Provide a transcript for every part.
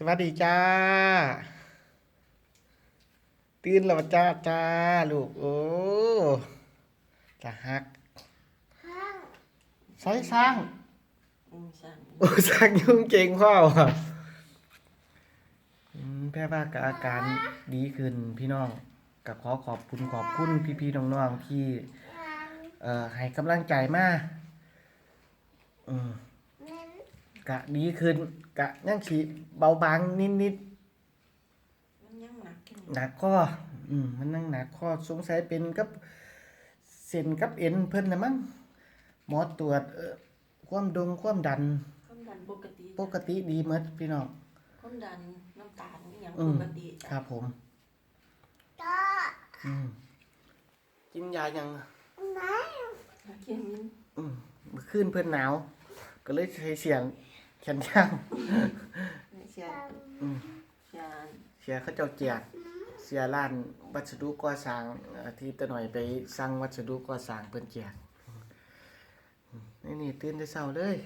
สวัสดีจ้า ตื่นแล้วจ้าจ้าลูก โอ้จะฮักใช้สร้างอืมสั่งโอ้สร้างยุ่งเก่งพ่อว่ะอืมแพร่ว่ากับอาการดีขึ้นพี่น้องก็ขอขอบคุณขอบคุณพี่ๆน้องๆที่ เอ่อให้กำลังใจมาอืม กะดีขึ้น กะยังสีเบาบางนิดนิดมันยังหนักขึ้นๆหนักข้ออืมมันนั่งหนักข้อสงสัยเป็นกับเส้นกับเอ็นเพิ่นนะมั้งหมอตรวจเอ่อความดงความดัน ความดันปกติปกติดีหมดพี่น้องความดันน้ำตาลนี่ยังอืปมกติคจ้ะรับผมอืมกินยายังเข็มอืมเมื่อคืนเพิ่นหนาว ก็เลยใช้เสียงแข นย่างเสียอืมเสียเสียเขาเจ้าแจกเสียร้านวัสดุก่อสร้างเอ่อที่ตะหน่อยไปสั่งวัสดุก่อสร้างเพิ่นแจกอืมนี่นี่ตื่นแต่เช้าเลย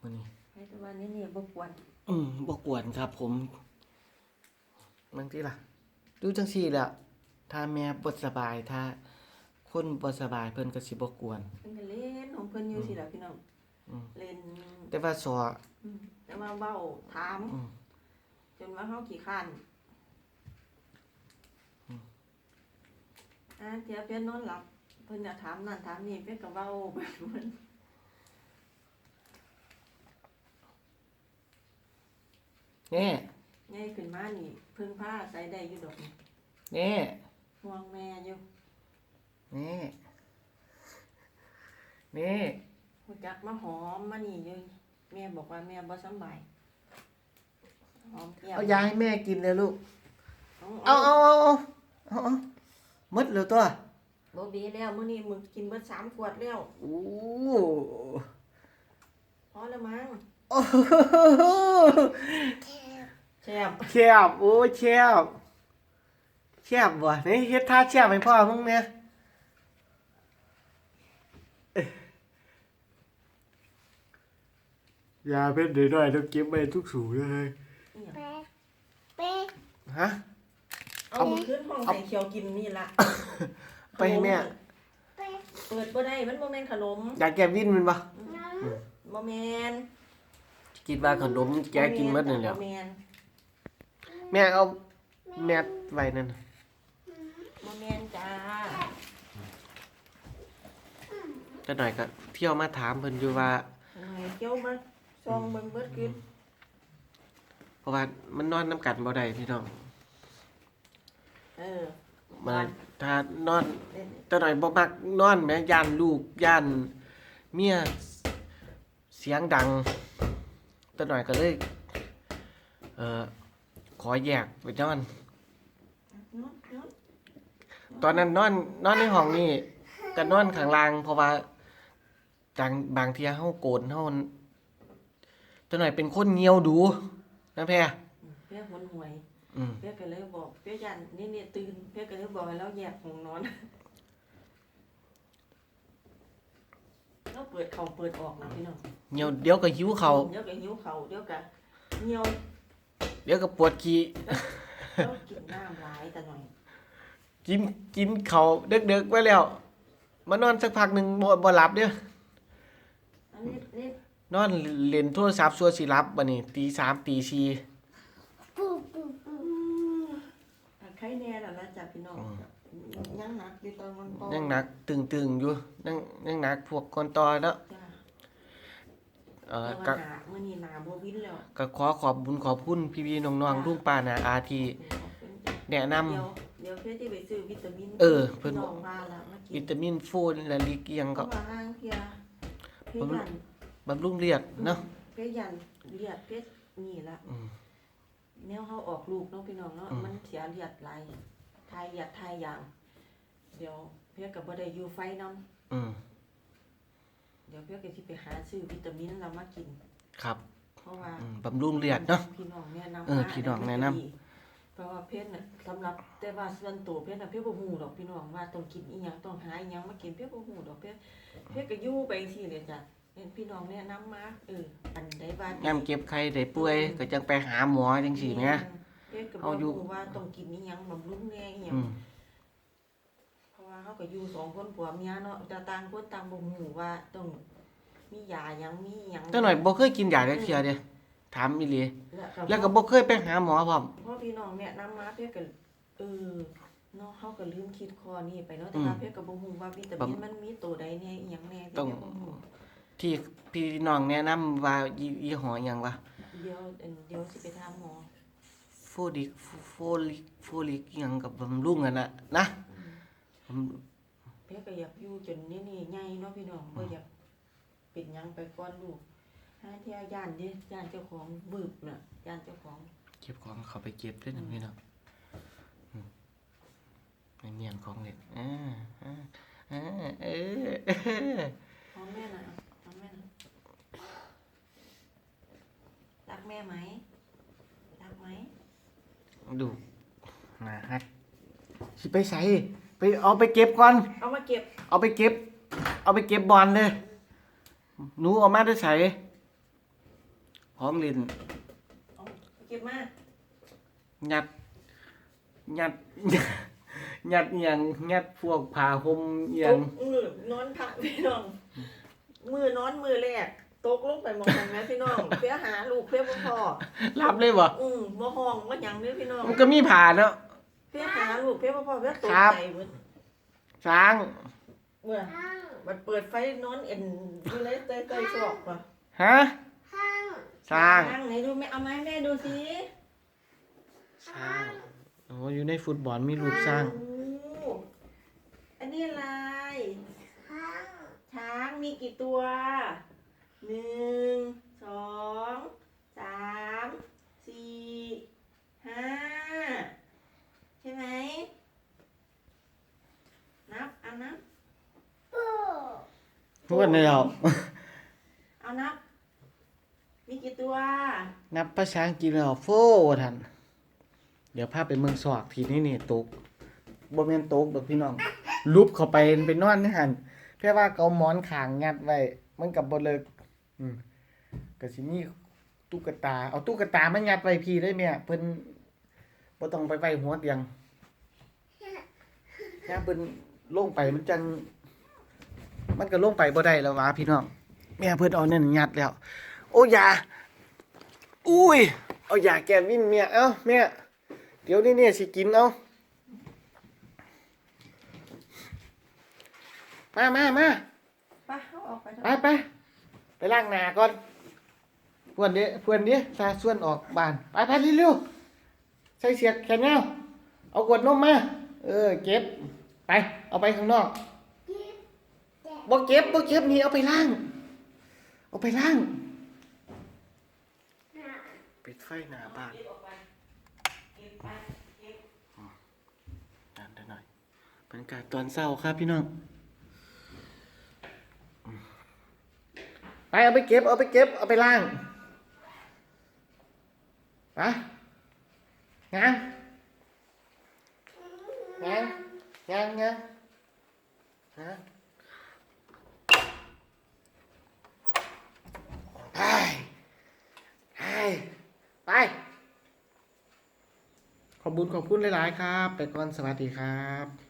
มื้อนี้ ให้แตัวานี่นี่บ่ควรอืมบ่กวนครับผมบางทีล่ะ ดูจังซี่แหละถ้าแม่บ่สบายถ้าคนบ่สบายเพิ่นก็สิบ่กวน เพิ่นก็เล่นของเพิ่นอยู่สิล่ะพี่น้องอืม เล่นแต่ว่าสออืมแต่ว่าเว้าถาม อืม จนว่าเฮาขี้คร้านอ่าเดี๋ยวเพิ่นนอนหลับ เพิ่นจะถามนั่นถามนี่เพิ่นก็เว้าไปเพิ่นแน่ใหญ่ขึ้นมานี่เพิ่งพาใส่ได้อยู่ดอกนี่แน่ห่วงแม่อยู่ แน่แน่ หูจักมาหอมมานี่อยู่แม่บอกว่าแม่บ่สำบายหอมเกี่ยวเอายาให้แม่กินเลยลูกเอาเอาเอาเอาเอาเอาเอาหมดแล้วตัว บ่เบีแล้วมื้อนี้มึงกินเบิดสามขวดแล้วโอ้พอแล้วมั้งโอ้โหแซ่บแคบโอ้ยแคบแคบว่ะนี่เฮ็ดท่าแคบให้พ่อมึงเนี่ย ยาเพ็ดน้อยๆต้องเก็บไว้ทุกสูเลยอีหยังฮะ เอามือขึ้นห้องใส่เขียวกินนี่ล่ะไปให้แม่เปิดบ่ได้มันบ่แม่นขนมอยากแก้วินมันปะบ่แม่นคิดว่าขนมแกกินหมดนั่นแหละบ่แม่นแม่เอาแมทไว้นั่นบ่แม่นจ้าจะหน่อยก็เที่ยวมาถามเพิ่นอยู่ว่าให้เกี่ยวมา ซองเบิ่งเบิดกินเพราะว่ามันนอนน้ำกันบ่ได้พี่น้องเออมาถ้านอนเล่นจะหน่อยบ่มักนอนแหม่ย่านลูกย่านเมียเสียงดังจะหน่อยก็เลยเอ่อขอแยกไปนอนนอนนอนตอนนั้นนอนนอนในห้องนี่ก็นอนข้างล่างเพราะว่าจังบางเที่ยเฮาโกนเฮา จะหน่อยเป็นคนเงียวดูนะแพ่เพื่อหนหวยอืมเพื่อก็เลยบอกเพื่อยันนี่เนี่ยตื่นเพื่อก็เลยบอกให้เราแยกห้องนอนเราเปิดเข่าเปิดออกนะพี่น้องเงียวเดี๋ยวก็หิวเขาวเดี๋ยวก็หิวเข่าเดี๋ยวก็เหี่ยวเดี๋ยวก็ปวดขี้เรากินน้ำหลายแต่หน่อยกินกินเขาวเด็กๆไว้แล้วมานอนสักพักหนึ่งบ่บ่หลับเด้ออันนี้นี่ นอนเล่นโทรศัพท์สัวสิหลับบัดนี้ตีสามตีสี่อันไข้แน่แล้วนะจ๊ะพี่น้องยังหนักอยู่ตอนมันพอยังหนักตึงๆอยู่ยังยังหนักพวกคนต่อเนาะจ้ะเอ่อแต่ก็ว่าหนามื่อนี้หนาโบวินแล้วก็ขอขอบบุญขอบคุณพี่ๆน้องๆลุงป้านาอาที่แนะนำ เดี๋ยวเดี๋ยวเพื่อที่ไปซื้อวิตามินเออเพิ่นน้องมาละมากิวินตามินฟูนและลิกอิหยังก็ก็มาห้างเพียเพียยัน บำรุงเลือดเนาะเพียยันเลือดเพียนี่ละอืมแนวเขาออกลูกเนาะพี่น้องเนาะอืมมันเสียเลือดไหลทายเลือดทายยาง เดี๋ยวเพียกับบ่ได้อยู่ไฟน้ำอืมเดี๋ยวเพียก็สิไปหาซื้อวิตามินแล้วมากิน ครับเพราะว่าอืมบำรุงเลือดเนาะ พี่น้องแนะนำเออพี่น้องแนะนำดีเพราะว่าเพชรน่ะสำหรับแต่ว่าส่วนตัวเพชรน่ะเพชรบ่ฮู้ดอกพี่น้องว่าต้องกินอีหยังต้องหาอีหยังมากินเพชรบ่ฮู้ดอกเพชรเพชรก็อยู่ไปจังซี่เลยจ้ะ เห็นพี่น้องเนี่ยน้ำมาเอออันใดว่าย่ำเก็บไข้ได้ป่วยก็จังไปหาหมอจังซี่แหมเฮ็ดก็บ่เอาอยู่ รู้ว่าต้องกินอีหยังบำรุงแน่อีหยังอืมเพราะว่าเขาก็อยู่สองคนผัวเมียเนาะแต่ต่างคนต่างบ่ฮู้ว่าต้องมียาหยังมีหยังแต่หน่อยบ่เคยกินยาจักเที่ยเด้ถามอีหลีแล้วแล้วก็บ่เคยไปหาหมอพร้อมเพราะพี่น้องเนี่ยน้ำมาเพื่อก็เออเนาะเฮาก็ลืมคิดข้อนี้ไปเนาะแต่ว่าอืม เพื่อก็บ่ฮู้ว่าวิตามินมันมีตัวใดแน่อีหยังแน่เพิ่นต้องก็บ่ฮู้ ที่พี่น้องแนะนำว่ายี่ยี่ห้อหยังวะเดี๋ยวเอิ่นเดี๋ยวสิไปถามหมอโฟลิกโฟลิกโฟลิกอิหยังกับบำรุงกันน่ะนะบำเพื่อก็อยากอยู่จนนี่นี่ใหญ่เนาะพี่น้องบ่อยากเป็นหยังไปก่อนลูกหาเที่ยวย่านเด้ย่านเจ้าของบึบน่ะย่านเจ้าของเก็บของเขาไปเก็บด้วยนะพี่น้องอืมไม่เมียนของเด็ดอ่าอ่าอ่าเออเออ พร้อมแม่น่ะพร้อมแม่น่ะรักแม่ไหมรักไหมดูนะฮะสิไปใส่ไปเอาไปเก็บก่อน เอามาเก็บเอาไปเก็บ เอาไปเก็บบอลเลยหนูเอามาได้ใส่พร้อมเลินเอาเก็บมายัดยัดยัดอหย่างยัดพวกผ้าห่มอหย่างตกมือนอนพักพี่น้อง มือนอนมือแรก ตกลงไปหมองกันไหมพี่น้องเพื่อหาลูกเพื่อบ่พ่อรับเลยบ่อืมบ่ห้องบ่หยังเด้อพี่น้องมันก็มีผ่าเนาะเพื่อหาลูกเพื่อบ่พ่อเพื่อตกครับใจเบิดช้างเมื่อมันเปิดไฟนอนเอ็นอยู่ในใต้ใต้ซอกว่ะฮะช้างนั่งไหนดูแม่เอาไมาให้แม่ดูสิช้างโอ้อยู่ในฟุตบอลมีรูปช้างโอ้อันนี้อะไรช้างมีกี่ตัว หนึ่งสองสามสี่ห้าใช่ไหม นับ เอานับทุกคนเลยเอาเอานับ มีกี่ตัว นับภาษาอังกฤษแล้วโฟทัน เดี๋ยวพาไปเมืองสอกทีนี้นี่ตกบ่แม่นตกดอกพี่น้อง ลุบเข้าไปไปนอนในหันแค่ว่าเกาหมอนขางงัดไว้มันกับบ่เลิก อืมก็สิมีตุ๊กตา เอาตุ๊กตามายัดไว้พี่ได้แม่เพิ่นบ่ต้องไปไว้หัวเตียงแค่เพิ่นลงไปมันจัง มันก็ลงไปบ่ได้แล้ววะพี่น้องแม่เพิ่นเอานั่นยัดแล้ว โอ้ยาอุ้ย เอายาแก้วินเมียเอ้าแม่เดี๋ยวนี้เนี่ยสิกินเอามามามาไปเอาออกไปเถไปอะไปไป ล้างหน้าก่อนเพื่อนเด้เพื่อนเด้ตาส่วนออกบาน ไปไปเร็วๆใส่เสียกแขนยาเอากวดนมมา เออ เก็บ ไป เอาไปข้างนอกบ่เก็บบ่เก็บนี่เอาไปล้าง เอาไปล้าง ปิดไฟหน้าบ้านเก็บออกไปเก็บไปเก็บดันได้หน่อยบรรยากาศตอนเศร้าครับพี่น้องอืม ไปเอาไปเก็บเอาไปเก็บเอาไปล้างไปงานงานงานงานฮะไปไปไปขอบคุณขอบคุณหลาย ๆ ครับ ไปก่อนสวัสดีครับ